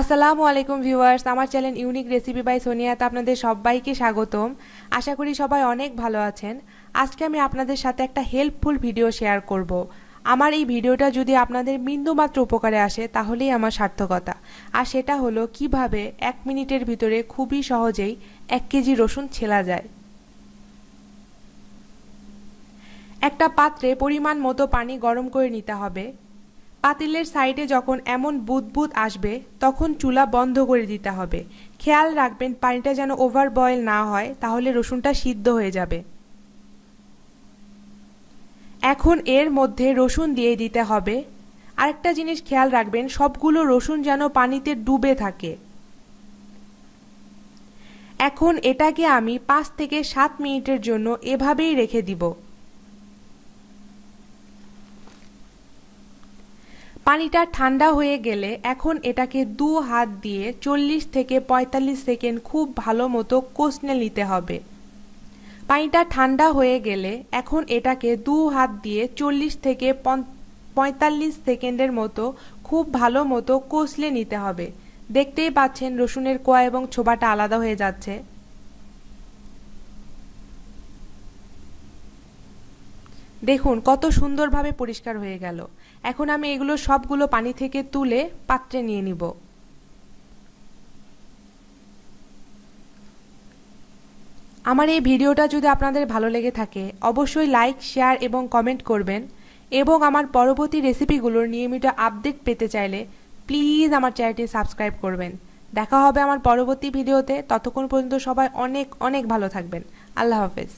আসসালামু আলাইকুম ভিউয়ার্স, আমার চ্যানেল ইউনিক রেসিপি বাই সোনিয়াতে আপনাদের সবাইকে স্বাগতম। আশা করি সবাই অনেক ভালো আছেন। আজকে আমি আপনাদের সাথে একটা হেল্পফুল ভিডিও শেয়ার করব। আমার এই ভিডিওটা যদি আপনাদের বিন্দুমাত্র উপকারে আসে, তাহলেই আমার সার্থকতা। আর সেটা হলো কীভাবে এক মিনিটের ভিতরে খুবই সহজেই এক কেজি রসুন ছেলা যায়। একটা পাত্রে পরিমাণ মতো পানি গরম করে নিতে হবে। পাতিলের সাইডে যখন এমন বুদবুদ আসবে, তখন চুলা বন্ধ করে দিতে হবে। খেয়াল রাখবেন, পানিটা যেন ওভার বয়েল না হয়, তাহলে রসুনটা সিদ্ধ হয়ে যাবে। এখন এর মধ্যে রসুন দিয়ে দিতে হবে। আরেকটা জিনিস খেয়াল রাখবেন, সবগুলো রসুন যেন পানিতে ডুবে থাকে। এখন এটাকে আমি পাঁচ থেকে সাত মিনিটের জন্য এভাবেই রেখে দিব। পানিটা ঠান্ডা হয়ে গেলে এখন এটাকে দু হাত দিয়ে চল্লিশ থেকে পঁয়তাল্লিশ সেকেন্ড খুব ভালো মতো কষনে নিতে হবে। পানিটা ঠান্ডা হয়ে গেলে এখন এটাকে দু হাত দিয়ে চল্লিশ থেকে পঁয়তাল্লিশ সেকেন্ডের মতো খুব ভালো মতো কষলে নিতে হবে। দেখতেই পাচ্ছেন রসুনের কোয়া এবং ছোবাটা আলাদা হয়ে যাচ্ছে। দেখুন, কত সুন্দরভাবে পরিষ্কার হয়ে গেল। এখন আমি এগুলো সবগুলো পানি থেকে তুলে পাত্রে নিয়ে নিব। আমার এই ভিডিওটা যদি আপনাদের ভালো লেগে থাকে, অবশ্যই লাইক, শেয়ার এবং কমেন্ট করবেন এবং আমার পরবর্তী রেসিপিগুলোর নিয়মিত আপডেট পেতে চাইলে প্লিজ আমার চ্যানেলটি সাবস্ক্রাইব করবেন। দেখা হবে আমার পরবর্তী ভিডিওতে। ততক্ষণ পর্যন্ত সবাই অনেক অনেক ভালো থাকবেন। আল্লাহ হাফেজ।